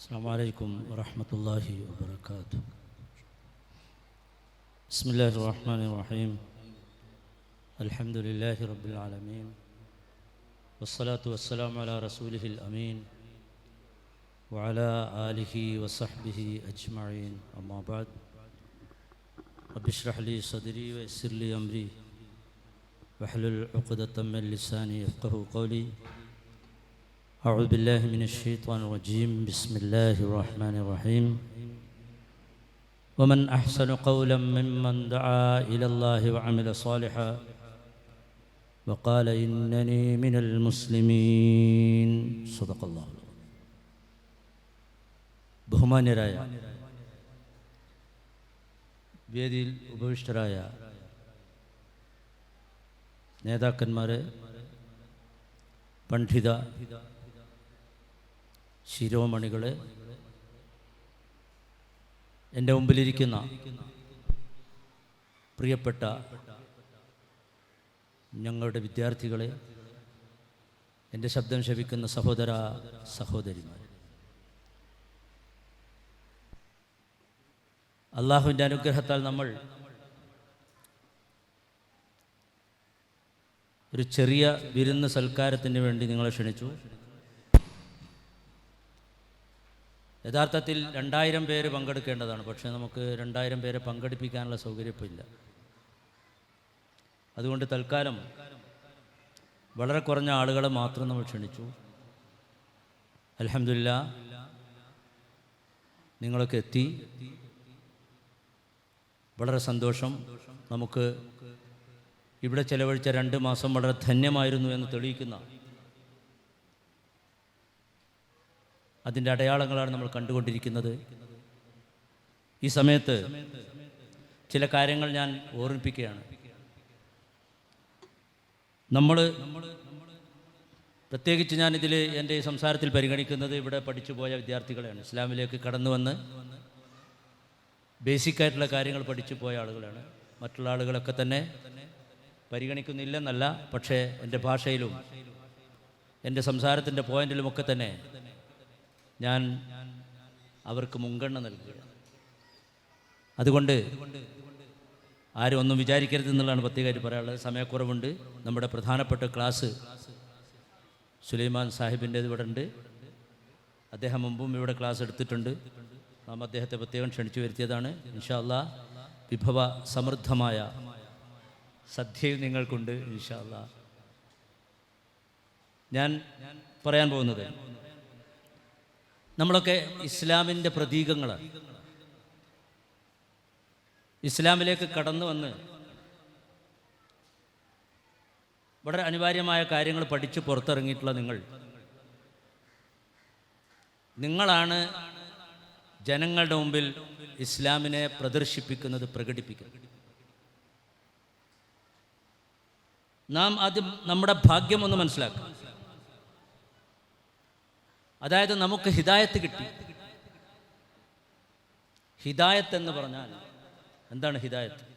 السلام عليكم ورحمة الله وبركاته. بسم الله الرحمن الرحيم. الحمد لله رب العالمين. والصلاة والسلام على رسوله الأمين وعلى آله وصحبه أجمعين. أما بعد رب اشرح لي صدري ويسر لي أمري. واحلل عقدة من لساني يفقه قولي. أعوذ بالله من الشيطان الرجيم بسم الله الرحمن الرحيم ومن أحسن قولا ممن دعا إلى الله وعمل صالحا وقال إنني من المسلمين صدق الله ബഹുമാന്യരായ വേദിയിൽ ഉപവിഷ്ടരായ നേതാക്കന്മാരെ പണ്ഡിത ശിരോമണികളെ എന്റെ മുമ്പിലിരിക്കുന്ന പ്രിയപ്പെട്ട ഞങ്ങളുടെ വിദ്യാർത്ഥികളെ എന്റെ ശബ്ദം ശവിക്കുന്ന സഹോദര സഹോദരിമാർ അള്ളാഹുവിന്റെ അനുഗ്രഹത്താൽ നമ്മൾ ഒരു ചെറിയ വിരുന്ന് സൽക്കാരത്തിന് വേണ്ടി നിങ്ങളെ ക്ഷണിച്ചു. യഥാർത്ഥത്തിൽ രണ്ടായിരം പേര് പങ്കെടുക്കേണ്ടതാണ്. പക്ഷേ നമുക്ക് രണ്ടായിരം പേരെ പങ്കെടുപ്പിക്കാനുള്ള സൗകര്യം ഇപ്പോൾ ഇല്ല അതുകൊണ്ട് തൽക്കാലം വളരെ കുറഞ്ഞ ആളുകളെ മാത്രം നമ്മൾ ക്ഷണിച്ചു. അലഹമില്ല നിങ്ങളൊക്കെ എത്തി. വളരെ സന്തോഷം. നമുക്ക് ഇവിടെ ചെലവഴിച്ച രണ്ട് മാസം വളരെ ധന്യമായിരുന്നു എന്ന് തെളിയിക്കുന്ന അതിന്റെ അടയാളങ്ങളാണ് നമ്മൾ കണ്ടുകൊണ്ടിരിക്കുന്നത്. ഈ സമയത്ത് ചില കാര്യങ്ങൾ ഞാൻ ഓർമ്മിപ്പിക്കുകയാണ്. നമ്മൾ പ്രത്യേകിച്ച് ഞാനിതിൽ എന്റെ ഈ സംസാരത്തിൽ പരിഗണിക്കുന്നത് ഇവിടെ പഠിച്ചു പോയ വിദ്യാർത്ഥികളെയാണ്. ഇസ്ലാമിലേക്ക് കടന്നു വന്ന് ബേസിക് ആയിട്ടുള്ള കാര്യങ്ങൾ പഠിച്ചു പോയ ആളുകളാണ്. മറ്റുള്ള ആളുകളൊക്കെ തന്നെ പരിഗണിക്കുന്നില്ലെന്നല്ല പക്ഷേ എന്റെ ഭാഷയിലും എന്റെ സംസാരത്തിന്റെ പോയിന്റിലുമൊക്കെ തന്നെ ഞാൻ അവർക്ക് മുൻഗണന നൽകുക അതുകൊണ്ട് ആരും ഒന്നും വിചാരിക്കരുത് എന്നുള്ളതാണ് പ്രത്യേകമായിട്ട് പറയാനുള്ളത്. സമയക്കുറവുണ്ട്. നമ്മുടെ പ്രധാനപ്പെട്ട ക്ലാസ് സുലൈമാൻ സാഹിബിന്റേത് ഇവിടെ ഉണ്ട് അദ്ദേഹം മുമ്പും ഇവിടെ ക്ലാസ് എടുത്തിട്ടുണ്ട്. നാം അദ്ദേഹത്തെ പ്രത്യേകം ക്ഷണിച്ചു വരുത്തിയതാണ്. ഇൻഷാല്ല വിഭവ സമൃദ്ധമായ സദ്യയും നിങ്ങൾക്കുണ്ട് ഇൻഷാല്ല ഞാൻ പറയാൻ പോകുന്നത് നമ്മളൊക്കെ ഇസ്ലാമിന്റെ പ്രതീകങ്ങളാണ്. ഇസ്ലാമിലേക്ക് കടന്നു വന്ന് വളരെ അനിവാര്യമായ കാര്യങ്ങൾ പഠിച്ച് പുറത്തിറങ്ങിയിട്ടുള്ള നിങ്ങൾ. നിങ്ങളാണ് ജനങ്ങളുടെ മുമ്പിൽ ഇസ്ലാമിനെ പ്രദർശിപ്പിക്കുന്നത് പ്രകടിപ്പിക്കുന്നത്. നാം ആദ്യം നമ്മുടെ ഭാഗ്യം ഒന്ന് മനസ്സിലാക്കുക അതായത് നമുക്ക് ഹിദായത്ത് കിട്ടി. ഹിദായത്ത് എന്ന് പറഞ്ഞാൽ എന്താണ് ഹിദായത്ത്?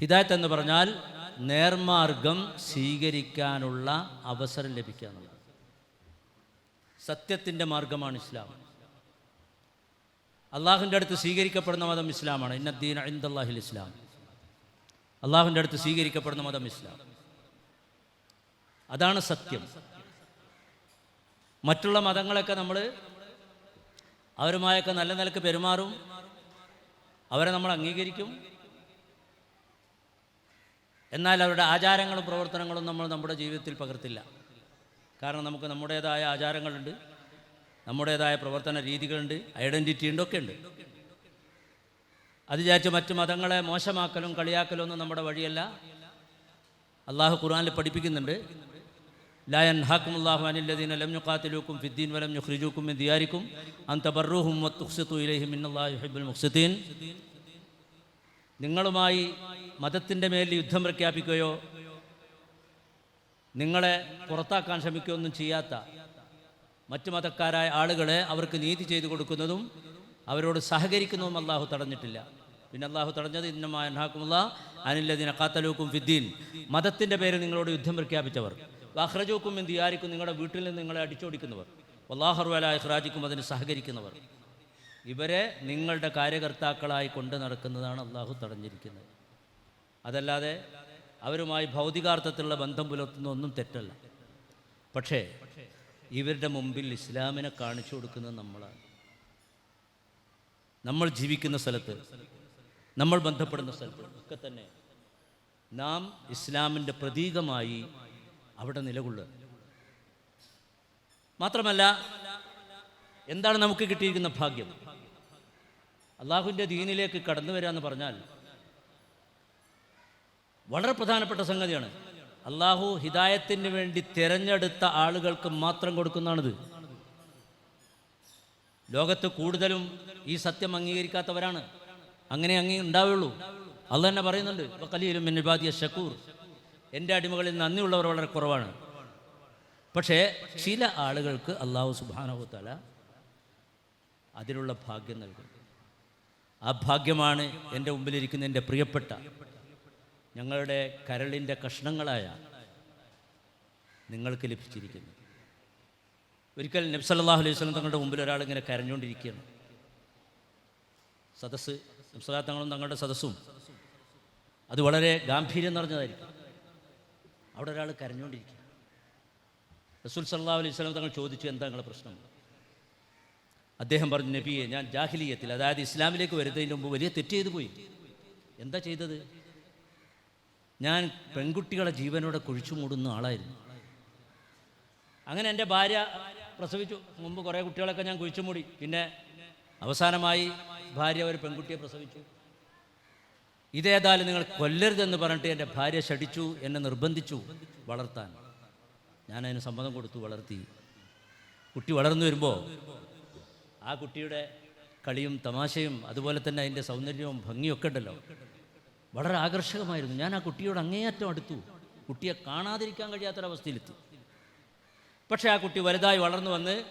ഹിദായത്ത് എന്ന് പറഞ്ഞാൽ നേർമാർഗം സ്വീകരിക്കാനുള്ള അവസരം ലഭിക്കുക എന്നുള്ളത്. സത്യത്തിന്റെ മാർഗമാണ് ഇസ്ലാം. അള്ളാഹുവിന്റെ അടുത്ത് സ്വീകരിക്കപ്പെടുന്ന മതം ഇസ്ലാമാണ്. ഇന്നദ്ദീൻ അഹിന്ദാഹിൽ ഇസ്ലാം. അള്ളാഹുവിന്റെ അടുത്ത് സ്വീകരിക്കപ്പെടുന്ന മതം ഇസ്ലാം. അതാണ് സത്യം. മറ്റുള്ള മതങ്ങളൊക്കെ നമ്മൾ അവരുമായൊക്കെ നല്ല നിലയ്ക്ക് പെരുമാറും. അവരെ നമ്മൾ അംഗീകരിക്കും. എന്നാൽ അവരുടെ ആചാരങ്ങളും പ്രവർത്തനങ്ങളും നമ്മൾ നമ്മുടെ ജീവിതത്തിൽ പകർത്തില്ല. കാരണം നമുക്ക് നമ്മുടേതായ ആചാരങ്ങളുണ്ട്. നമ്മുടേതായ പ്രവർത്തന രീതികളുണ്ട്. ഐഡന്റിറ്റി ഉണ്ടൊക്കെ ഉണ്ട് അത് വിചാരിച്ച് മറ്റു മതങ്ങളെ മോശമാക്കലും കളിയാക്കലും ഒന്നും നമ്മുടെ വഴിയല്ല. അള്ളാഹു ഖുർആാനിൽ പഠിപ്പിക്കുന്നുണ്ട്. ലായൻ ഹാക്കുമുല്ലാഹു അനില്ലദീന ലം യുഖാത്തിലൂക്കും ഫിദ്ദീൻ വലം യുഖ്രിജൂക്കും മിൻ ദിയാരിക്കും അൻ തബർറുഹും വത്തുഖ്സിതു ഇലൈഹിം ഇന്നല്ലാഹു യുഹിബ്ബുൽ മുഖ്സിതീൻ നിങ്ങളുമായി മതത്തിന്റെ മേൽ യുദ്ധം പ്രഖ്യാപിക്കുകയോ നിങ്ങളെ പുറത്താക്കാൻ ശ്രമിക്കുകയൊന്നും ചെയ്യാത്ത മറ്റു മതക്കാരായ ആളുകളെ അവർക്ക് നീതി ചെയ്തു കൊടുക്കുന്നതും അവരോട് സഹകരിക്കുന്നതും അള്ളാഹു തടഞ്ഞിട്ടില്ല. പിന്നെ അള്ളാഹു തടഞ്ഞത് അൻഹാക്കുമുള്ള അനില്ലദീന കാത്തലൂക്കും ഫിദ്ദീൻ. മതത്തിന്റെ പേരിൽ നിങ്ങളോട് യുദ്ധം പ്രഖ്യാപിച്ചവർ. വാഹ്റജൂക്കും എന്തിയാരിക്കും നിങ്ങളുടെ വീട്ടിൽ നിന്ന് നിങ്ങളെ അടിച്ചോടിക്കുന്നവർ. അള്ളാഹർവല ഇഹ്റാജിക്കും അതിന് സഹകരിക്കുന്നവർ. ഇവരെ നിങ്ങളുടെ കാര്യകർത്താക്കളായി കൊണ്ട് നടക്കുന്നതാണ് അള്ളാഹു തടഞ്ഞിരിക്കുന്നത്. അതല്ലാതെ അവരുമായി ഭൗതികാർത്ഥത്തിലുള്ള ബന്ധം പുലർത്തുന്ന ഒന്നും തെറ്റല്ല. പക്ഷേ ഇവരുടെ മുമ്പിൽ ഇസ്ലാമിനെ കാണിച്ചു കൊടുക്കുന്നത് നമ്മളാണ്. നമ്മൾ ജീവിക്കുന്ന സ്ഥലത്ത് നമ്മൾ ബന്ധപ്പെടുന്ന സ്ഥലത്ത് ഒക്കെ തന്നെ നാം ഇസ്ലാമിന്റെ പ്രതീകമായി അവിടെ നിലകൊള്ളുക. മാത്രമല്ല എന്താണ് നമുക്ക് കിട്ടിയിരിക്കുന്ന ഭാഗ്യം? അള്ളാഹുവിന്റെ ദീനിലേക്ക് കടന്നു വരിക എന്ന് പറഞ്ഞാൽ വളരെ പ്രധാനപ്പെട്ട സംഗതിയാണ്. അള്ളാഹു ഹിദായത്തിന് വേണ്ടി തിരഞ്ഞെടുത്ത ആളുകൾക്ക് മാത്രം കൊടുക്കുന്നതാണിത്. ലോകത്ത് കൂടുതലും ഈ സത്യം അംഗീകരിക്കാത്തവരാണ്. അങ്ങനെ അങ്ങേ ഉണ്ടാവുള്ളൂ. അത് തന്നെ പറയുന്നുണ്ട് കലിയിലും ഷക്കൂർ എന്റെ അടിമകളിൽ നന്ദിയുള്ളവർ വളരെ കുറവാണ്. പക്ഷേ ചില ആളുകൾക്ക് അള്ളാഹു സുബാനഹുത്തല അതിനുള്ള ഭാഗ്യം നൽകും. ആ ഭാഗ്യമാണ് എന്റെ മുമ്പിലിരിക്കുന്ന എന്റെ പ്രിയപ്പെട്ട ഞങ്ങളുടെ കരളിന്റെ കഷ്ണങ്ങളായ നിങ്ങൾക്ക് ലഭിച്ചിരിക്കുന്നു ഒരിക്കൽ നബ്സല്ലാഹു അലൈഹി സ്വലം തങ്ങളുടെ മുമ്പിൽ ഒരാൾ ഇങ്ങനെ കരഞ്ഞുകൊണ്ടിരിക്കുകയാണ്. സദസ്സ് നബ്സലാ തങ്ങളും തങ്ങളുടെ സദസ്സും അത് വളരെ ഗാംഭീര്യം നിറഞ്ഞതായിരിക്കും. അവിടെ ഒരാൾ കരഞ്ഞുകൊണ്ടിരിക്കുക. റസൂൽ സല്ലാ അലൈഹി സ്വലം തങ്ങൾ ചോദിച്ചു എന്താ നിങ്ങളുടെ പ്രശ്നം? അദ്ദേഹം പറഞ്ഞു നബിയെ ഞാൻ ജാഹിലീയത്തിൽ അതായത് ഇസ്ലാമിലേക്ക് വരുന്നതിന് മുമ്പ് വലിയ തെറ്റ് ചെയ്തു പോയി. എന്താ ചെയ്തത്? ഞാൻ പെൺകുട്ടികളെ ജീവനോടെ കുഴിച്ചു മൂടുന്ന ആളായിരുന്നു. അങ്ങനെ എന്റെ ഭാര്യ പ്രസവിച്ചു. മുമ്പ് കുറേ കുട്ടികളൊക്കെ ഞാൻ കുഴിച്ചു മൂടി. പിന്നെ അവസാനമായി ഭാര്യ ഒരു പെൺകുട്ടിയെ പ്രസവിച്ചു. ഇതേതായാലും നിങ്ങൾ കൊല്ലരുതെന്ന് പറഞ്ഞിട്ട് എന്റെ ഭാര്യ ശടിച്ചു എന്നെ നിർബന്ധിച്ചു വളർത്താൻ. ഞാൻ അതിന് സമ്മതം കൊടുത്തു വളർത്തി. കുട്ടി വളർന്നു വരുമ്പോൾ ആ കുട്ടിയുടെ കളിയും തമാശയും അതുപോലെ തന്നെ അതിന്റെ സൗന്ദര്യവും ഭംഗിയൊക്കെ ഉണ്ടല്ലോ. വളരെ ആകർഷകമായിരുന്നു. ഞാൻ ആ കുട്ടിയോട് അങ്ങേയറ്റം അടുത്തു. കുട്ടിയെ കാണാതിരിക്കാൻ കഴിയാത്തൊരവസ്ഥയിലെത്തി. പക്ഷേ ആ കുട്ടി വലുതായി വളർന്നു വന്ന്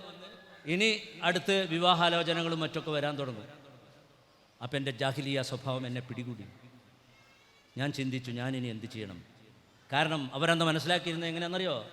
ഇനി അടുത്ത് വിവാഹാലോചനകളും മറ്റൊക്കെ വരാൻ തുടങ്ങും. അപ്പം എന്റെ ജാഹിലിയ സ്വഭാവം എന്നെ പിടികൂടി. ഞാൻ ചിന്തിച്ചു ഞാൻ ഇനി എന്ത് ചെയ്യണം? കാരണം അവരെന്താ മനസ്സിലാക്കിയിരുന്നത് എങ്ങനെയാണെന്നറിയോ?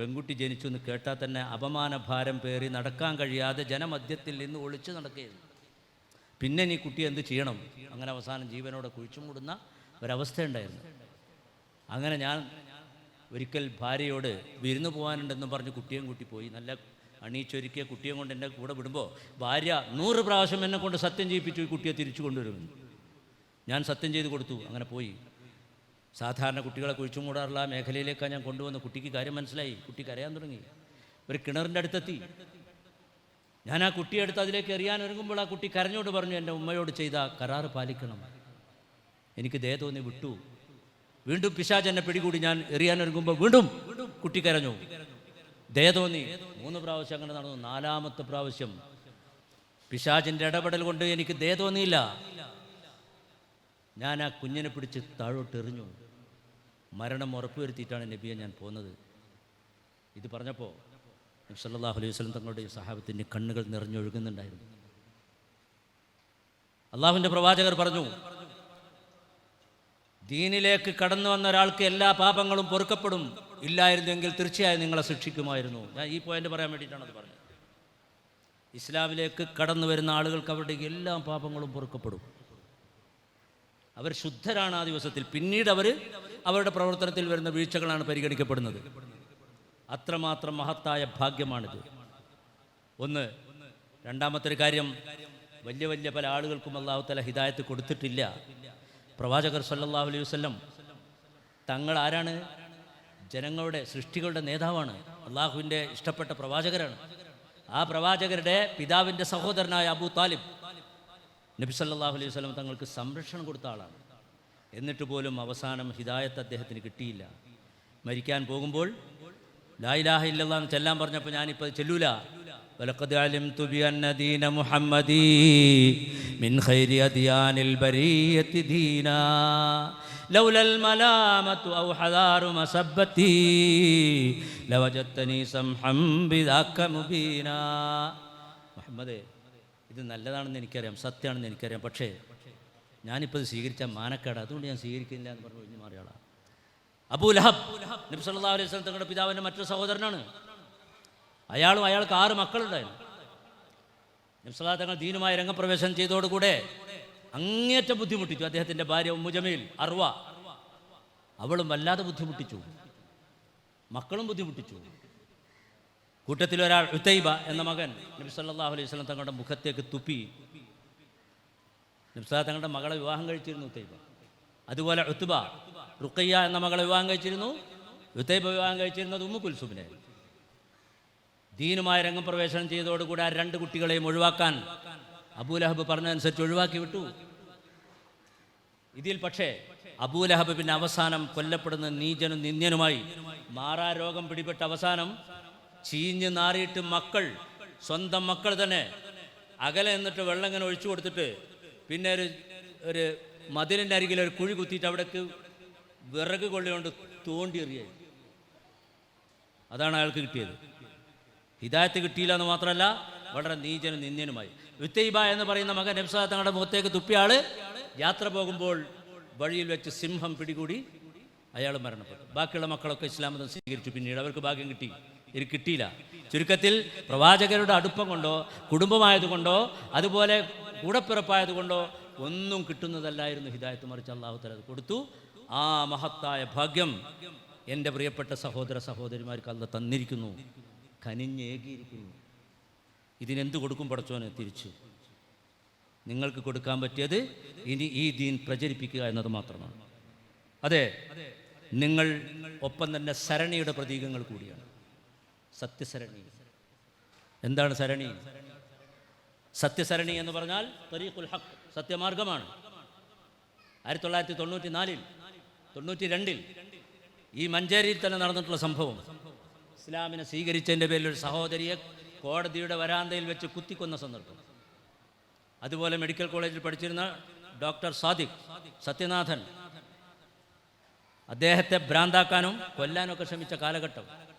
പെൺകുട്ടി ജനിച്ചു എന്ന് കേട്ടാൽ തന്നെ അപമാനഭാരം പേറി നടക്കാൻ കഴിയാതെ ജനമധ്യത്തിൽ നിന്ന് ഒളിച്ചു നടക്കുകയായിരുന്നു. പിന്നെ നീ കുട്ടി എന്ത് ചെയ്യണം? അങ്ങനെ അവസാനം ജീവനോടെ കുഴിച്ചു മൂടുന്ന ഒരവസ്ഥയുണ്ടായിരുന്നു. അങ്ങനെ ഞാൻ ഒരിക്കൽ ഭാര്യയോട് വിരുന്ന് പോകാനുണ്ടെന്ന് പറഞ്ഞ് കുട്ടിയും കൂട്ടി പോയി. നല്ല അണിയിച്ചൊരുക്കിയ കുട്ടിയെ കൊണ്ട് എന്റെ കൂടെ വിടുമ്പോൾ ഭാര്യ നൂറ് പ്രാവശ്യം എന്നെ കൊണ്ട് സത്യം ചെയ്യിപ്പിച്ചു. ഈ കുട്ടിയെ തിരിച്ചു കൊണ്ടുവരുമെന്ന്. ഞാൻ സത്യം ചെയ്ത് കൊടുത്തു. അങ്ങനെ പോയി. സാധാരണ കുട്ടികളെ കുഴിച്ചു മൂടാറുള്ള ആ മേഖലയിലേക്കാണ് ഞാൻ കൊണ്ടുവന്ന് കുട്ടിക്ക് കാര്യം മനസ്സിലായി. കുട്ടി കരയാൻ തുടങ്ങി. ഒരു കിണറിന്റെ അടുത്തെത്തി. ഞാൻ ആ കുട്ടിയെ അടുത്ത് അതിലേക്ക് എറിയാൻ ഒരുങ്ങുമ്പോൾ ആ കുട്ടി കരഞ്ഞോട് പറഞ്ഞു എന്റെ ഉമ്മയോട് ചെയ്ത കരാറ് പാലിക്കണം. എനിക്ക് ദയ തോന്നി വിട്ടു. വീണ്ടും പിശാജ് എന്നെ പിടികൂടി ഞാൻ എറിയാൻ ഒരുങ്ങുമ്പോൾ വീണ്ടും കുട്ടി കരഞ്ഞു. ദയ തോന്നി. മൂന്ന് പ്രാവശ്യം അങ്ങനെ നടന്നു. നാലാമത്തെ പ്രാവശ്യം പിശാജിന്റെ ഇടപെടൽ കൊണ്ട് എനിക്ക് ദയ തോന്നിയില്ല. ഞാൻ ആ കുഞ്ഞിനെ പിടിച്ച് താഴോട്ട് എറിഞ്ഞു. മരണം ഉറപ്പുവരുത്തിയിട്ടാണ് നബിയെ ഞാൻ പോന്നത്. ഇത് പറഞ്ഞപ്പോൾ സല്ലല്ലാഹു അലൈഹി വസ്ലം തങ്ങളുടെ സഹാബത്തിന്റെ കണ്ണുകൾ നിറഞ്ഞൊഴുകുന്നുണ്ടായിരുന്നു. അള്ളാഹുവിന്റെ പ്രവാചകർ പറഞ്ഞു ദീനിലേക്ക് കടന്നു വന്ന ഒരാൾക്ക് എല്ലാ പാപങ്ങളും പൊറുക്കപ്പെടും. ഇല്ലായിരുന്നെങ്കിൽ തീർച്ചയായും നിങ്ങളെ ശിക്ഷിക്കുമായിരുന്നു. ഞാൻ ഈ പോയിന്റ് പറയാൻ വേണ്ടിയിട്ടാണ് അത് പറഞ്ഞത്. ഇസ്ലാമിലേക്ക് കടന്നു വരുന്ന ആളുകൾക്ക് അവരുടെ എല്ലാ പാപങ്ങളും പൊറുക്കപ്പെടും. അവർ ശുദ്ധരാണ് ആ ദിവസത്തിൽ. പിന്നീട് അവർ അവരുടെ പ്രവർത്തനത്തിൽ വരുന്ന വീഴ്ചകളാണ് പരിഗണിക്കപ്പെടുന്നത്. അത്രമാത്രം മഹത്തായ ഭാഗ്യമാണിത്. ഒന്ന് രണ്ടാമത്തെ ഒരു കാര്യം വലിയ വലിയ പല ആളുകൾക്കും അള്ളാഹു തല ഹിദായത്ത് കൊടുത്തിട്ടില്ല. പ്രവാചകർ സല്ലാഹു അലൈഹി വസ്ലം തങ്ങൾ ആരാണ്? ജനങ്ങളുടെ സൃഷ്ടികളുടെ നേതാവാണ്. അള്ളാഹുവിന്റെ ഇഷ്ടപ്പെട്ട പ്രവാചകരാണ്. ആ പ്രവാചകരുടെ പിതാവിന്റെ സഹോദരനായ അബൂ താലിബ് നബി സല്ലല്ലാഹു അലൈഹി വസല്ലം തങ്ങൾക്ക് സംരക്ഷണം കൊടുത്ത ആളാണ് എന്നിട്ട് പോലും അവസാനം ഹിദായത്ത് അദ്ദേഹത്തിന് കിട്ടിയില്ല മരിക്കാൻ പോകുമ്പോൾ ലായിലാഹ ഇല്ലല്ലാ എന്ന് ചെല്ലാൻ പറഞ്ഞപ്പോൾ ഞാനിപ്പോൾ അത് ചെല്ലൂല ولقد علمت بأن دين محمد من خير أديان البرية دينا ലൗലൽ മലാമത്തു ഔ ഹദാറു മസബ്ബത്തി ലവജത്തനി സംഹം ബിദാക മുബീനാ മുഹമ്മദേ ഇത് നല്ലതാണെന്ന് എനിക്കറിയാം സത്യമാണെന്ന് എനിക്കറിയാം. പക്ഷേ ഞാനിപ്പോൾ ഇത് സ്വീകരിച്ച മാനക്കേട് അതുകൊണ്ട് ഞാൻ സ്വീകരിക്കില്ല എന്ന് പറഞ്ഞു ഒഴിഞ്ഞു മാറിയ ആളാണ് അബൂ ലഹബ് നബി സല്ലല്ലാഹു അലൈഹി സ്വലം തങ്ങളുടെ പിതാവിന്റെ മറ്റൊരു സഹോദരനാണ്. അയാളും അയാൾക്ക് ആറ് മക്കളുണ്ടായിരുന്നു. നബ്സലാ തങ്ങൾ ദീനുമായി രംഗപ്രവേശനം ചെയ്തതോടുകൂടെ അങ്ങേറ്റം ബുദ്ധിമുട്ടിച്ചു. അദ്ദേഹത്തിന്റെ ഭാര്യ ഉമ്മുജമീൽ അർവ. അവളും വല്ലാതെ ബുദ്ധിമുട്ടിച്ചു. മക്കളും ബുദ്ധിമുട്ടിച്ചു. കൂട്ടത്തിൽ ഒരാൾ ഉത്തൈബ എന്ന മകൻ നബി സല്ലല്ലാഹു അലൈഹി സ്വലം തങ്ങളുടെ മുഖത്തേക്ക് തുപ്പി. നബ്സലാ തങ്ങളുടെ മകളെ വിവാഹം കഴിച്ചിരുന്നു ഉത്തൈബ. അതുപോലെ ഉത്തുബ റുക്കയ്യ എന്ന മകളെ വിവാഹം കഴിച്ചിരുന്നു. ഉത്തൈബ വിവാഹം കഴിച്ചിരുന്നത് ഉമ്മു കുൽസുബിനെ ദീനുമായ രംഗം പ്രവേശനം ചെയ്തതോടുകൂടി ആ രണ്ട് കുട്ടികളെയും ഒഴിവാക്കാൻ അബൂലഹബ് പറഞ്ഞതനുസരിച്ച് ഒഴിവാക്കി വിട്ടു. ഇതിൽ പക്ഷേ അബൂലഹബ് പിന്നെ അവസാനം കൊല്ലപ്പെടുന്ന നീചനും നിന്ദ്യനുമായി മാറാ രോഗം പിടിപെട്ട അവസാനം ചീഞ്ഞ് നാറിയിട്ട് മക്കൾ സ്വന്തം മക്കൾ തന്നെ അകലെ നിന്നിട്ട് വെള്ളം ഇങ്ങനെ ഒഴിച്ചു കൊടുത്തിട്ട് പിന്നെ ഒരു ഒരു മതിലിന്റെ അരികിൽ ഒരു കുഴി കുത്തിയിട്ട് അവിടേക്ക് വിറക് കൊള്ളിയോണ്ട് തോണ്ടി എറിയായി അതാണ് അയാൾക്ക് കിട്ടിയത്. ഹിദായത്ത് കിട്ടിയില്ല എന്ന് മാത്രമല്ല വളരെ നീചനും നിന്ദ്യനുമായി. വിത്തൈബ എന്ന് പറയുന്ന മകൻ നബ്സാ തങ്ങളുടെ മുഖത്തേക്ക് തുപ്പിയാൾ യാത്ര പോകുമ്പോൾ വഴിയിൽ വെച്ച് സിംഹം പിടികൂടി അയാൾ മരണപ്പെട്ടു. ബാക്കിയുള്ള മക്കളൊക്കെ ഇസ്ലാമതം സ്വീകരിച്ചു. പിന്നീട് അവർക്ക് ഭാഗ്യം കിട്ടി. ഇത് കിട്ടിയില്ല. ചുരുക്കത്തിൽ പ്രവാചകരുടെ അടുപ്പം കൊണ്ടോ കുടുംബമായതുകൊണ്ടോ അതുപോലെ കൂടപ്പിറപ്പായതുകൊണ്ടോ ഒന്നും കിട്ടുന്നതല്ലായിരുന്നു ഹിദായത്ത് മറിച്ച് അള്ളാഹു തല അത് കൊടുത്തു. ആ മഹത്തായ ഭാഗ്യം എന്റെ പ്രിയപ്പെട്ട സഹോദര സഹോദരിമാർക്ക് അല്ല തന്നിരിക്കുന്നു. കനിഞ്ഞേകിയിരിക്കുന്നു. ഇതിനെന്ത് കൊടുക്കും പടച്ചോനെ? തിരിച്ചു. നിങ്ങൾക്ക് കൊടുക്കാൻ പറ്റിയത് ഇനി ഈ ദീൻ പ്രചരിപ്പിക്കുക എന്നത് മാത്രമാണ്. അതെ നിങ്ങൾ ഒപ്പം തന്നെ സരണിയുടെ പ്രതീകങ്ങൾ കൂടിയാണ്. സത്യസരണി. എന്താണ് സരണി? സത്യസരണി എന്ന് പറഞ്ഞാൽ തരീഖുൽ ഹക്ക് സത്യമാർഗമാണ്. ആയിരത്തി തൊള്ളായിരത്തി തൊണ്ണൂറ്റി നാലിൽ തൊണ്ണൂറ്റി രണ്ടിൽ ഈ മഞ്ചേരിയിൽ തന്നെ നടന്നിട്ടുള്ള സംഭവം. ഇസ്ലാമിനെ സ്വീകരിച്ചതിന്റെ പേരിൽ ഒരു സഹോദരിയെ കോടതിയുടെ വരാന്തയിൽ വെച്ച് കുത്തിക്കൊന്ന സന്ദർഭം. അതുപോലെ മെഡിക്കൽ കോളേജിൽ പഠിച്ചിരുന്ന ഡോക്ടർ സാദിഖ് സത്യനാഥൻ അദ്ദേഹത്തെ ഭ്രാന്താക്കാനും കൊല്ലാനും ഒക്കെ ശ്രമിച്ച കാലഘട്ടം.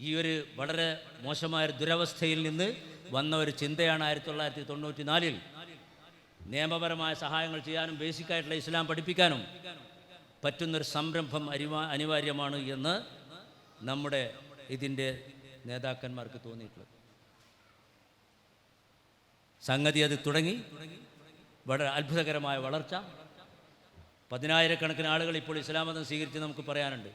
ഈ ഒരു വളരെ മോശമായ ദുരവസ്ഥയിൽ നിന്ന് വന്ന ഒരു ചിന്തയാണ് ആയിരത്തി തൊള്ളായിരത്തി തൊണ്ണൂറ്റി നാലിൽ നിയമപരമായ സഹായങ്ങൾ ചെയ്യാനും ബേസിക്കായിട്ടുള്ള ഇസ്ലാം പഠിപ്പിക്കാനും പറ്റുന്നൊരു സംരംഭം അനിവാ അനിവാര്യമാണ് എന്ന് നമ്മുടെ ഇതിന്റെ നേതാക്കന്മാർക്ക് തോന്നിയിട്ടുള്ളത്. സംഗതി അത് തുടങ്ങി. വളരെ അത്ഭുതകരമായ വളർച്ച. പതിനായിരക്കണക്കിന് ആളുകൾ ഇപ്പോൾ ഇസ്ലാം മതം സ്വീകരിച്ച് നമുക്ക് പറയാനുണ്ട്.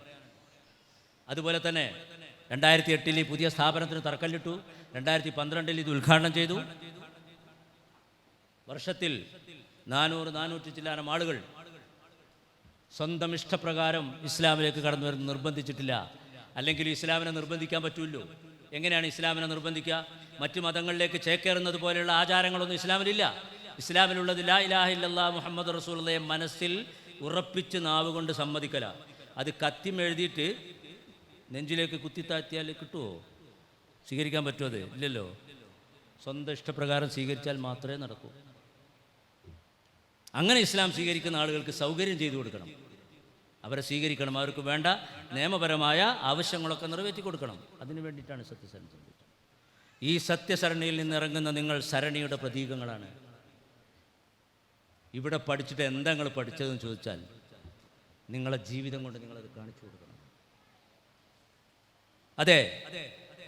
അതുപോലെ തന്നെ രണ്ടായിരത്തി എട്ടിൽ ഈ പുതിയ സ്ഥാപനത്തിന് തറക്കല്ലിട്ടു. രണ്ടായിരത്തി പന്ത്രണ്ടിൽ ഇത് ഉദ്ഘാടനം ചെയ്തു. വർഷത്തിൽ നാനൂറ് നാനൂറ്റി ചില്ലാനം ആളുകൾ സ്വന്തം ഇഷ്ടപ്രകാരം ഇസ്ലാമിലേക്ക് കടന്നു വരുന്ന നിർബന്ധിച്ചിട്ടില്ല. അല്ലെങ്കിൽ ഇസ്ലാമിനെ നിർബന്ധിക്കാൻ പറ്റുമല്ലോ എങ്ങനെയാണ് ഇസ്ലാമിനെ നിർബന്ധിക്കുക? മറ്റു മതങ്ങളിലേക്ക് ചേക്കേറുന്നത് പോലെയുള്ള ആചാരങ്ങളൊന്നും ഇസ്ലാമിലില്ല. ഇസ്ലാമിലുള്ളത് ലാ ഇലാഹ മുഹമ്മദ് റസൂലയെ മനസ്സിൽ ഉറപ്പിച്ച് നാവുകൊണ്ട് സമ്മതിക്കല. അത് കത്തിം എഴുതിയിട്ട് നെഞ്ചിലേക്ക് കുത്തിത്താത്തിയാൽ കിട്ടുമോ സ്വീകരിക്കാൻ പറ്റുമോ അത് ഇല്ലല്ലോ. സ്വന്തം ഇഷ്ടപ്രകാരം സ്വീകരിച്ചാൽ മാത്രമേ നടക്കൂ. അങ്ങനെ ഇസ്ലാം സ്വീകരിക്കുന്ന ആളുകൾക്ക് സൗകര്യം ചെയ്തു കൊടുക്കണം. അവരെ സ്വീകരിക്കണം. അവർക്ക് വേണ്ട നിയമപരമായ ആവശ്യങ്ങളൊക്കെ നിറവേറ്റി കൊടുക്കണം. അതിനു വേണ്ടിയിട്ടാണ് സത്യസരണി ഈ സത്യസരണിയിൽ നിന്ന് ഇറങ്ങുന്ന നിങ്ങൾ സരണിയുടെ പ്രതീകങ്ങളാണ്. ഇവിടെ പഠിച്ചിട്ട് എന്താ നിങ്ങൾ പഠിച്ചതെന്ന് ചോദിച്ചാൽ നിങ്ങളെ ജീവിതം കൊണ്ട് നിങ്ങളത് കാണിച്ചു കൊടുക്കണം. അതെ.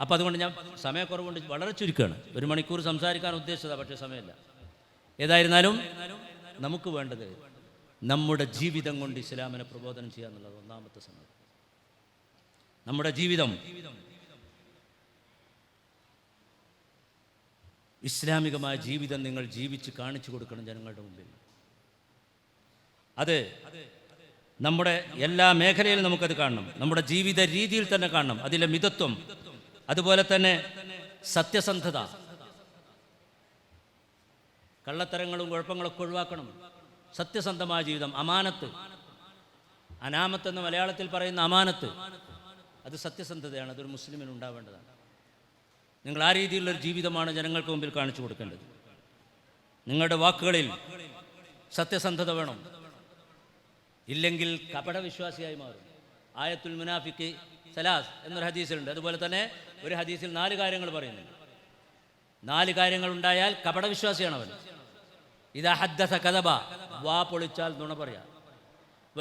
അപ്പം അതുകൊണ്ട് ഞാൻ സമയക്കുറവുകൊണ്ട് വളരെ ചുരുക്കമാണ് ഒരു മണിക്കൂർ സംസാരിക്കാൻ ഉദ്ദേശിച്ചത് പക്ഷേ സമയമില്ല. ഏതായിരുന്നാലും നമുക്ക് വേണ്ടത് നമ്മുടെ ജീവിതം കൊണ്ട് ഇസ്ലാമിനെ പ്രബോധനം ചെയ്യുക എന്നുള്ളത് ഒന്നാമത്തെ സമയം നമ്മുടെ ജീവിതം ഇസ്ലാമികമായ ജീവിതം നിങ്ങൾ ജീവിച്ച് കാണിച്ചു കൊടുക്കണം ജനങ്ങളുടെ മുമ്പിൽ. അത് നമ്മുടെ എല്ലാ മേഖലയിലും നമുക്കത് കാണണം. നമ്മുടെ ജീവിത രീതിയിൽ തന്നെ കാണണം. അതിലെ മിതത്വം. അതുപോലെ തന്നെ സത്യസന്ധത. കള്ളത്തരങ്ങളും കുഴപ്പങ്ങളൊക്കെ ഒഴിവാക്കണം. സത്യസന്ധമായ ജീവിതം. അമാനത്ത്. അനാമത്ത് എന്ന് മലയാളത്തിൽ പറയുന്ന അമാനത്ത്. അത് സത്യസന്ധതയാണ്. അതൊരു മുസ്ലിമിന് ഉണ്ടാവേണ്ടതാണ്. നിങ്ങൾ ആ രീതിയിലുള്ളൊരു ജീവിതമാണ് ജനങ്ങൾക്ക് മുമ്പിൽ കാണിച്ചു കൊടുക്കേണ്ടത്. നിങ്ങളുടെ വാക്കുകളിൽ സത്യസന്ധത വേണം. ഇല്ലെങ്കിൽ കപടവിശ്വാസിയായി മാറും. ആയത്തുൽ മുനാഫിക്ക് സലാസ് എന്നൊരു ഹദീസിലുണ്ട്. അതുപോലെ തന്നെ ഒരു ഹദീസിൽ നാല് കാര്യങ്ങൾ പറയുന്നുണ്ട്. നാല് കാര്യങ്ങൾ ഉണ്ടായാൽ കപടവിശ്വാസിയാണ് അവൻ ഇതാ ഹദ്ദസ കഥബ വാ പൊളിച്ചാൽ നുണ പറയാ.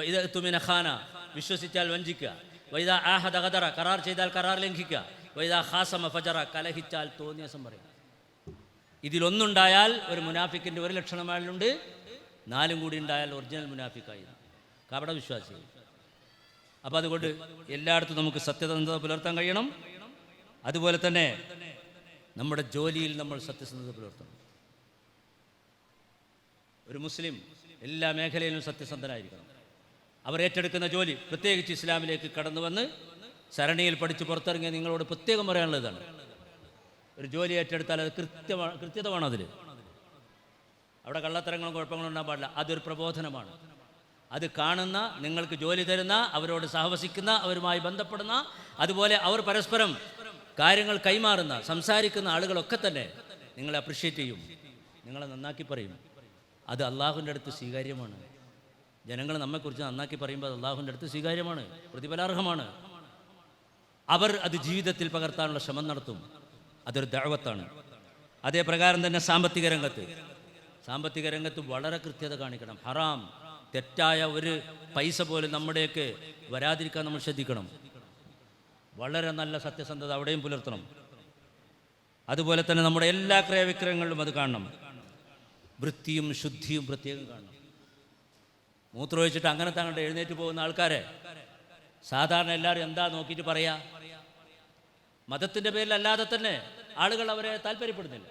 ഇത് തുമിന ഖാന. വിശ്വസിച്ചാൽ വഞ്ചിക്കുക. വൈദ ആഹദ കതറ കരാർ ചെയ്താൽ കരാർ ലംഘിക്കുക. വൈദ ഹാസമ ഫജറ. കലഹിച്ചാൽ തോന്നിയസം പറയാം. ഇതിലൊന്നുണ്ടായാൽ ഒരു മുനാഫിക്കിന്റെ ഒരു ലക്ഷണമായുണ്ട്. നാലും കൂടി ഉണ്ടായാൽ ഒറിജിനൽ മുനാഫിക്കായി കപട വിശ്വാസി. അപ്പോൾ അതുകൊണ്ട് എല്ലായിടത്തും നമുക്ക് സത്യസന്ധത പുലർത്താൻ കഴിയണം. അതുപോലെ തന്നെ നമ്മുടെ ജോലിയിൽ നമ്മൾ സത്യസന്ധത പുലർത്തണം. ഒരു മുസ്ലിം എല്ലാ മേഖലയിലും സത്യസന്ധനായിരിക്കണം. അവർ ഏറ്റെടുക്കുന്ന ജോലി പ്രത്യേകിച്ച് ഇസ്ലാമിലേക്ക് കടന്നു വന്ന് സരണിയിൽ പഠിച്ച് പുറത്തിറങ്ങിയ നിങ്ങളോട് പ്രത്യേകം പറയാനുള്ളതാണ്. ഒരു ജോലി ഏറ്റെടുത്താൽ അത് കൃത്യമാണ് കൃത്യത വേണം അതിൽ അവിടെ കള്ളത്തരങ്ങളും കുഴപ്പങ്ങളും ഉണ്ടാകാൻ പാടില്ല. അതൊരു പ്രബോധനമാണ്. അത് കാണുന്ന നിങ്ങൾക്ക് ജോലി തരുന്ന അവരോട് സഹവസിക്കുന്ന അവരുമായി ബന്ധപ്പെടുന്ന അതുപോലെ അവർ പരസ്പരം കാര്യങ്ങൾ കൈമാറുന്ന സംസാരിക്കുന്ന ആളുകളൊക്കെ തന്നെ നിങ്ങളെ അപ്രിഷ്യേറ്റ് ചെയ്യും. നിങ്ങളെ നന്നാക്കി പറയും. അത് അള്ളാഹുവിന്റെ അടുത്ത് സ്വീകാര്യമാണ്. ജനങ്ങൾ നമ്മെക്കുറിച്ച് നന്നാക്കി പറയുമ്പോൾ അത് അള്ളാഹുവിന്റെ അടുത്ത് സ്വീകാര്യമാണ്. പ്രതിഫലാർഹമാണ്. അവർ അത് ജീവിതത്തിൽ പകർത്താനുള്ള ശ്രമം നടത്തും. അതൊരു ദഴവത്താണ് അതേ പ്രകാരം തന്നെ സാമ്പത്തിക രംഗത്ത്. സാമ്പത്തിക രംഗത്ത് വളരെ കൃത്യത കാണിക്കണം. ഹറാം. തെറ്റായ ഒരു പൈസ പോലും നമ്മുടെയൊക്കെ വരാതിരിക്കാൻ നമ്മൾ ശ്രദ്ധിക്കണം. വളരെ നല്ല സത്യസന്ധത അവിടെയും പുലർത്തണം. അതുപോലെ തന്നെ നമ്മുടെ എല്ലാ ക്രയവിക്രയങ്ങളിലും അത് കാണണം. വൃത്തിയും ശുദ്ധിയും പ്രത്യേകം കാണണം. മൂത്രമൊഴിച്ചിട്ട് അങ്ങനെ തങ്ങളുടെ എഴുന്നേറ്റ് പോകുന്ന ആൾക്കാരെ സാധാരണ എല്ലാവരും എന്താ നോക്കിയിട്ട് പറയാ? മതത്തിന്റെ പേരിലല്ലാതെ തന്നെ ആളുകൾ അവരെ താല്പര്യപ്പെടുന്നില്ല.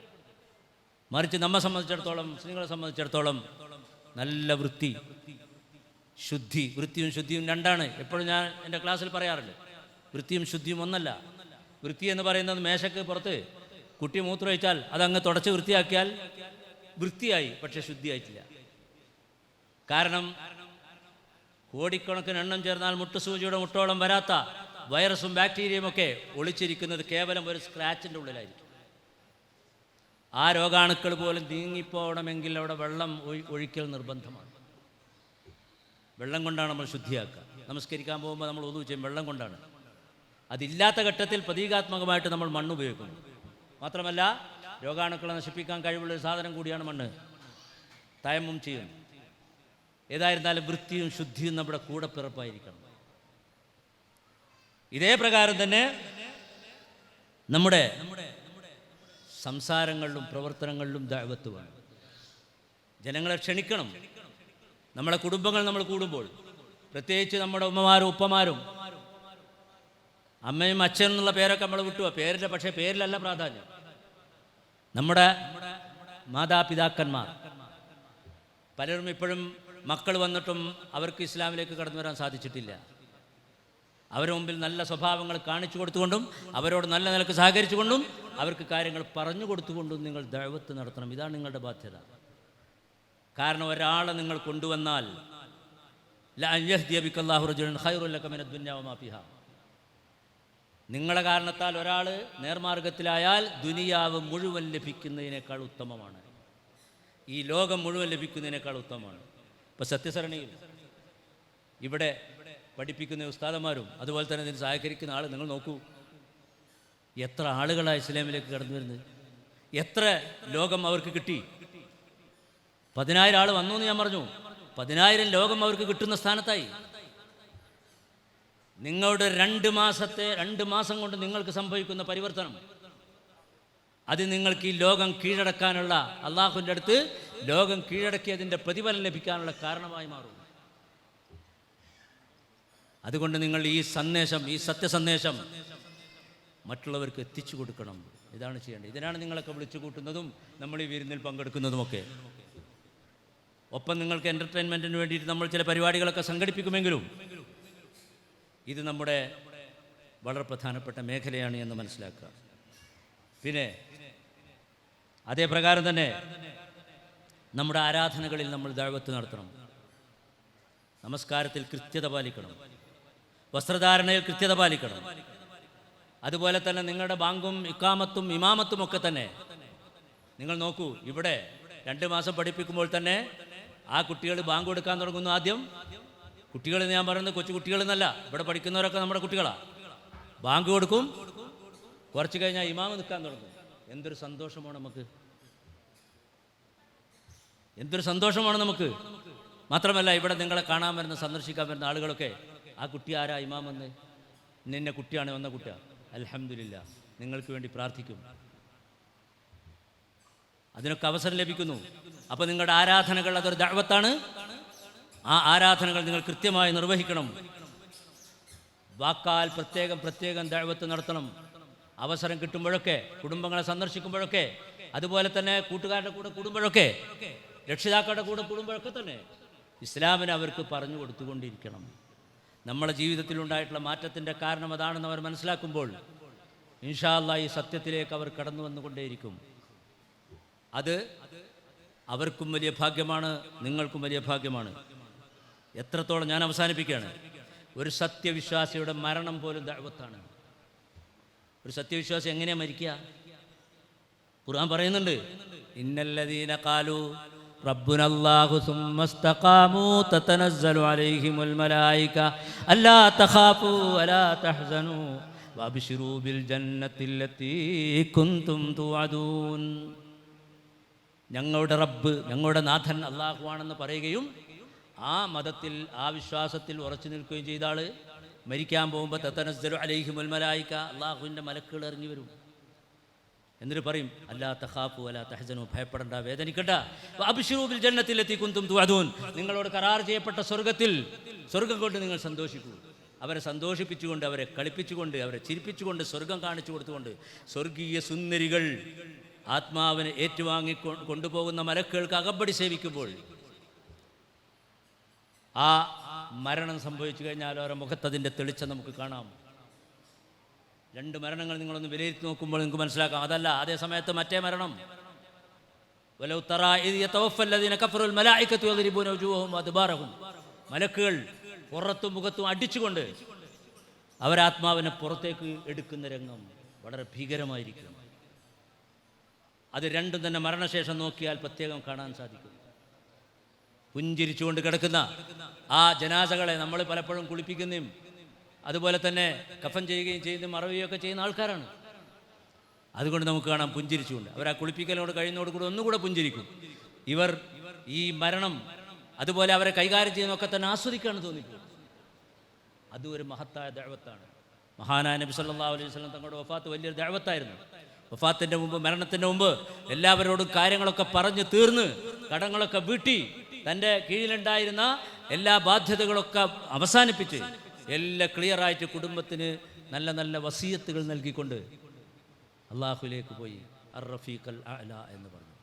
മറിച്ച് നമ്മെ സംബന്ധിച്ചിടത്തോളം മുസ്ലിങ്ങളെ സംബന്ധിച്ചിടത്തോളം നല്ല വൃത്തി. ശുദ്ധി. വൃത്തിയും ശുദ്ധിയും രണ്ടാണ്. എപ്പോഴും ഞാൻ എന്റെ ക്ലാസ്സിൽ പറയാറുണ്ട്. വൃത്തിയും ശുദ്ധിയും ഒന്നല്ല. വൃത്തി എന്ന് പറയുന്നത് മേശക്ക് പുറത്ത് കുട്ടി മൂത്രം മൂത്രമൊഴിച്ചാൽ അതങ്ങ് തുടച്ച് വൃത്തിയാക്കിയാൽ വൃത്തിയായി പക്ഷെ ശുദ്ധിയായിട്ടില്ല. കാരണം കോടിക്കണക്കിന് എണ്ണം ചേർന്നാൽ മുട്ട മുട്ടുസൂചിയുടെ മുട്ടോളം വരാത്ത വൈറസും ബാക്ടീരിയയും ഒക്കെ ഒളിച്ചിരിക്കുന്നത് കേവലം ഒരു സ്ക്രാച്ചിന്റെ ഉള്ളിലായിരിക്കും. ആ രോഗാണുക്കൾ പോലും നീങ്ങിപ്പോകണമെങ്കിൽ അവിടെ വെള്ളം ഒഴിക്കൽ നിർബന്ധമാണ്. വെള്ളം കൊണ്ടാണ് നമ്മൾ ശുദ്ധിയാക്കുക. നമസ്കരിക്കാൻ പോകുമ്പോൾ നമ്മൾ ഒതു ചെയ്യും വെള്ളം കൊണ്ടാണ്. അതില്ലാത്ത ഘട്ടത്തിൽ പ്രതീകാത്മകമായിട്ട് നമ്മൾ മണ്ണ് ഉപയോഗിക്കുന്നു. മാത്രമല്ല രോഗാണുക്കളെ നശിപ്പിക്കാൻ കഴിവുള്ള ഒരു സാധനം കൂടിയാണ് മണ്ണ്. തയമും ചെയ്യുന്നു ഏതായിരുന്നാലും വൃത്തിയും ശുദ്ധിയും നമ്മുടെ കൂടെ പിറപ്പായിരിക്കണം. ഇതേ പ്രകാരം തന്നെ നമ്മുടെ നമ്മുടെ സംസാരങ്ങളിലും പ്രവർത്തനങ്ങളിലും ദൈവത്ത് ജനങ്ങളെ ക്ഷണിക്കണം. നമ്മുടെ കുടുംബങ്ങൾ നമ്മൾ കൂടുമ്പോൾ പ്രത്യേകിച്ച് നമ്മുടെ ഉമ്മമാരും ഉപ്പമാരും അമ്മയും അച്ഛനും എന്നുള്ള പേരൊക്കെ നമ്മൾ വിട്ടുക പേരില്ല പക്ഷേ പേരിലല്ല പ്രാധാന്യം. നമ്മുടെ മാതാപിതാക്കന്മാർ. പലരും ഇപ്പോഴും മക്കൾ വന്നിട്ടും അവർക്ക് ഇസ്ലാമിലേക്ക് കടന്നു വരാൻ സാധിച്ചിട്ടില്ല. അവരുടെ മുമ്പിൽ നല്ല സ്വഭാവങ്ങൾ കാണിച്ചു കൊടുത്തുകൊണ്ടും അവരോട് നല്ല നിലയ്ക്ക് സഹകരിച്ചുകൊണ്ടും അവർക്ക് കാര്യങ്ങൾ പറഞ്ഞു കൊടുത്തുകൊണ്ടും നിങ്ങൾ ദൈവത്ത് നടത്തണം. ഇതാണ് നിങ്ങളുടെ ബാധ്യത. കാരണം ഒരാളെ നിങ്ങൾ കൊണ്ടുവന്നാൽ. നിങ്ങളെ കാരണത്താൽ ഒരാൾ നേർമാർഗത്തിലായാൽ ദുനിയാവ് മുഴുവൻ ലഭിക്കുന്നതിനേക്കാൾ ഉത്തമമാണ്. ഈ ലോകം മുഴുവൻ ലഭിക്കുന്നതിനേക്കാൾ ഉത്തമമാണ്. ഇപ്പോൾ സത്യസരണിയിൽ ഇവിടെ പഠിപ്പിക്കുന്ന ഉസ്താദന്മാരും അതുപോലെ തന്നെ ഇതിന് സഹകരിക്കുന്ന ആൾ നിങ്ങൾ നോക്കൂ. എത്ര ആളുകളാണ് ഇസ്ലാമിലേക്ക് കടന്നു വരുന്നത്? എത്ര ലോകം അവർക്ക് കിട്ടി? പതിനായിരം ആൾ വന്നു എന്ന് ഞാൻ പറഞ്ഞു. പതിനായിരം ലോകം അവർക്ക് കിട്ടുന്ന സ്ഥാനത്തായി. നിങ്ങളുടെ രണ്ട് മാസത്തെ രണ്ട് മാസം കൊണ്ട് നിങ്ങൾക്ക് സംഭവിക്കുന്ന പരിവർത്തനം. അത് നിങ്ങൾക്ക് ഈ ലോകം കീഴടക്കാനുള്ള അള്ളാഹുവിന്റെ അടുത്ത് ലോകം കീഴടക്കിയതിന്റെ പ്രതിഫലം ലഭിക്കാനുള്ള കാരണമായി മാറും. അതുകൊണ്ട് നിങ്ങൾ ഈ സന്ദേശം ഈ സത്യസന്ദേശം മറ്റുള്ളവർക്ക് എത്തിച്ചു കൊടുക്കണം. ഇതാണ് ചെയ്യേണ്ടത്. ഇതിനാണ് നിങ്ങളൊക്കെ വിളിച്ചു കൂട്ടുന്നതും നമ്മൾ ഈ വിരുന്നിൽ പങ്കെടുക്കുന്നതുമൊക്കെ. ഒപ്പം നിങ്ങൾക്ക് എന്റർടൈൻമെന്റിന് വേണ്ടിയിട്ട് നമ്മൾ ചില പരിപാടികളൊക്കെ സംഘടിപ്പിക്കുമെങ്കിലും ഇത് നമ്മുടെ വളരെ പ്രധാനപ്പെട്ട മേഖലയാണ് എന്ന് മനസ്സിലാക്കുക. പിന്നെ അതേ പ്രകാരം തന്നെ നമ്മുടെ ആരാധനകളിൽ നമ്മൾ ദൈവത്ത് നടത്തണം. നമസ്കാരത്തിൽ കൃത്യത പാലിക്കണം. വസ്ത്രധാരണയിൽ കൃത്യത പാലിക്കണം. അതുപോലെ തന്നെ നിങ്ങളുടെ ബാങ്കും ഇക്കാമത്തും ഇമാമത്തും ഒക്കെ തന്നെ നിങ്ങൾ നോക്കൂ ഇവിടെ രണ്ട് മാസം പഠിപ്പിക്കുമ്പോൾ തന്നെ ആ കുട്ടികൾ ബാങ്ക് കൊടുക്കാൻ തുടങ്ങുന്നു ആദ്യം. കുട്ടികൾ ഞാൻ പറയുന്നത് കൊച്ചു കുട്ടികളെന്നല്ല ഇവിടെ പഠിക്കുന്നവരൊക്കെ നമ്മുടെ കുട്ടികളാണ് ബാങ്ക് കൊടുക്കും കുറച്ച് കഴിഞ്ഞാൽ ഇമാമ നിൽക്കാൻ തുടങ്ങും. എന്തൊരു സന്തോഷമാണ് നമുക്ക്. എന്തൊരു സന്തോഷമാണ് നമുക്ക്. മാത്രമല്ല ഇവിടെ നിങ്ങളെ കാണാൻ വരുന്ന സന്ദർശിക്കാൻ വരുന്ന ആളുകളൊക്കെ ആ കുട്ടി ആരാ ഇമാമെന്ന് നിന്നെ കുട്ടിയാണ് വന്ന കുട്ടിയാണ് അലഹമില്ല നിങ്ങൾക്ക് വേണ്ടി പ്രാർത്ഥിക്കും. അതിനൊക്കെ അവസരം ലഭിക്കുന്നു. അപ്പോൾ നിങ്ങളുടെ ആരാധനകൾ അതൊരു ദഴവത്താണ് ആ ആരാധനകൾ നിങ്ങൾ കൃത്യമായി നിർവഹിക്കണം. വാക്കാൽ പ്രത്യേകം പ്രത്യേകം ദഴവത്ത് നടത്തണം. അവസരം കിട്ടുമ്പോഴൊക്കെ കുടുംബങ്ങളെ സന്ദർശിക്കുമ്പോഴൊക്കെ അതുപോലെ തന്നെ കൂട്ടുകാരുടെ കൂടെ കൂടുമ്പോഴൊക്കെ രക്ഷിതാക്കളുടെ കൂടെ കൂടുമ്പോഴൊക്കെ തന്നെ ഇസ്ലാമിനെ അവർക്ക് പറഞ്ഞു കൊടുത്തുകൊണ്ടിരിക്കണം. നമ്മുടെ ജീവിതത്തിലുണ്ടായിട്ടുള്ള മാറ്റത്തിന്റെ കാരണം അതാണെന്ന് അവർ മനസ്സിലാക്കുമ്പോൾ ഇൻഷാല്ല ഈ സത്യത്തിലേക്ക് അവർ കടന്നു വന്നുകൊണ്ടേയിരിക്കും. അത് അവർക്കും വലിയ ഭാഗ്യമാണ് നിങ്ങൾക്കും വലിയ ഭാഗ്യമാണ്. എത്രത്തോളം ഞാൻ അവസാനിപ്പിക്കുകയാണ്. ഒരു സത്യവിശ്വാസിയുടെ മരണം പോലും ദൈവത്താണ് ഒരു സത്യവിശ്വാസി എങ്ങനെയാണ് മരിക്കുക? ഖുർആൻ പറയുന്നുണ്ട് ഇന്നല്ലദീന ഖാലു ربنا الله ثم استقاموا تتنزل عليهم الملائكة ألا تخافوا ولا تحزنوا وابشروا بالجنة التي كنتم توعدون ഞങ്ങളുടെ റബ്ബ് ഞങ്ങളുടെ നാഥൻ അള്ളാഹുവാണെന്ന് പറയുകയും ആ മതത്തിൽ ആ വിശ്വാസത്തിൽ ഉറച്ചു നിൽക്കുകയും ചെയ്ത ആള് മരിക്കാൻ പോകുമ്പോൾ തത്തനസ്സരു അലൈഹി മുൽമലായിക്ക അള്ളാഹുവിൻ്റെ മലക്കുകൾ ഇറങ്ങി വരും എന്നിട്ട് പറയും അല്ലാ തഹാഫു അല്ല തഹജനു ഭയപ്പെടണ്ട വേദനിക്കണ്ട. അഭിഷൂബിൽ ജന്നത്തിലെത്തി കുന്തും തുഅദൂൻ നിങ്ങളോട് കരാർ ചെയ്യപ്പെട്ട സ്വർഗത്തിൽ സ്വർഗം കൊണ്ട് നിങ്ങൾ സന്തോഷിക്കൂ. അവരെ സന്തോഷിപ്പിച്ചുകൊണ്ട് അവരെ കളിപ്പിച്ചുകൊണ്ട് അവരെ ചിരിപ്പിച്ചുകൊണ്ട് സ്വർഗം കാണിച്ചു കൊടുത്തുകൊണ്ട് സ്വർഗീയ സുന്ദരികൾ ആത്മാവിനെ ഏറ്റുവാങ്ങി കൊണ്ടുപോകുന്ന മലക്കുകൾക്ക് അകമ്പടി സേവിക്കുമ്പോൾ ആ മരണം സംഭവിച്ചു കഴിഞ്ഞാൽ അവരുടെ മുഖത്തതിന്റെ തെളിച്ചം നമുക്ക് കാണാം. രണ്ട് മരണങ്ങൾ നിങ്ങളൊന്ന് വിലയിരുത്തി നോക്കുമ്പോൾ നിങ്ങൾക്ക് മനസ്സിലാക്കാം. അതല്ല അതേ സമയത്ത് മറ്റേ മരണം. മലക്കുകൾ പുറത്തും മുഖത്തും അടിച്ചുകൊണ്ട് അവരാത്മാവിനെ പുറത്തേക്ക് എടുക്കുന്ന രംഗം വളരെ ഭീകരമായിരിക്കും. അത് രണ്ടും തന്നെ മരണശേഷം നോക്കിയാൽ പ്രത്യേകം കാണാൻ സാധിക്കും. പുഞ്ചിരിച്ചുകൊണ്ട് കിടക്കുന്ന ആ ജനാസകളെ നമ്മൾ പലപ്പോഴും കുളിപ്പിക്കുന്നതും അതുപോലെ തന്നെ കഫൻ ചെയ്യുകയും ചെയ്യുന്ന മറവുകയൊക്കെ ചെയ്യുന്ന ആൾക്കാരാണ്. അതുകൊണ്ട് നമുക്ക് കാണാം പുഞ്ചിരിച്ചുകൊണ്ട്. അവർ ആ കുളിപ്പിക്കലോട് കഴിയുന്നതോട് കൂടി ഒന്നുകൂടെ പുഞ്ചിരിക്കും. ഇവർ ഈ മരണം അതുപോലെ അവരെ കൈകാര്യം ചെയ്യുന്നതൊക്കെ തന്നെ ആസ്വദിക്കുകയാണ് തോന്നിപ്പോകും അതും ഒരു മഹത്തായ ദൈവത്താണ്. മഹാനായ നബി സല്ലാ അലൈഹി വസല്ലം തങ്ങളുടെ വഫാത്ത് വലിയൊരു ദൈവത്തായിരുന്നു. വഫാത്തിന്റെ മുമ്പ് മരണത്തിന്റെ മുമ്പ് എല്ലാവരോടും കാര്യങ്ങളൊക്കെ പറഞ്ഞ് തീർന്ന് കടങ്ങളൊക്കെ വീട്ടി തന്റെ കീഴിലുണ്ടായിരുന്ന എല്ലാ ബാധ്യതകളൊക്കെ അവസാനിപ്പിച്ച് എല്ലാം ക്ലിയറായിട്ട് കുടുംബത്തിന് നല്ല നല്ല വസീയത്തുകൾ നൽകിക്കൊണ്ട് അള്ളാഹുലേക്ക് പോയി. അർ റഫീഖൽ അല എന്ന് പറഞ്ഞു.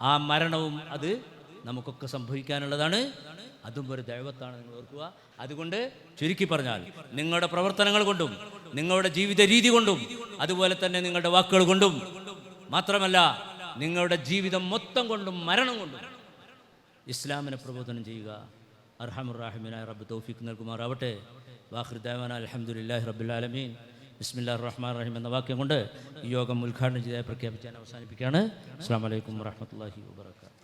ആ മരണവും അത് നമുക്കൊക്കെ സംഭവിക്കാനുള്ളതാണ്. അതും ഒരു ദൈവത്താണ് നിങ്ങൾ ഓർക്കുക. അതുകൊണ്ട് ചുരുക്കി പറഞ്ഞാൽ നിങ്ങളുടെ പ്രവർത്തനങ്ങൾ കൊണ്ടും നിങ്ങളുടെ ജീവിത രീതി കൊണ്ടും അതുപോലെ തന്നെ നിങ്ങളുടെ വാക്കുകൾ കൊണ്ടും മാത്രമല്ല നിങ്ങളുടെ ജീവിതം മൊത്തം കൊണ്ടും മരണം കൊണ്ടും ഇസ്ലാമിനെ പ്രബോധനം ചെയ്യുക. അർഹമുറാഹിമിനായ റബ്ബ് തൗഫീഖ് നൽകുമാറാവട്ടെ. വാഹൃദാന അലഹമുല്ലാഹി റബ്ബുലാലമീൻ ബിസ്മില്ലാ റഹ്മാൻ റഹീം എന്ന വാക്യം കൊണ്ട് ഈ യോഗം ഉദ്ഘാടനം ചെയ്തായി പ്രഖ്യാപിക്കാൻ അവസാനിപ്പിക്കുകയാണ്. അസ്സാം വലൈക്കും വാഹമത്തല്ലാഹി വാബർക്കാത്തു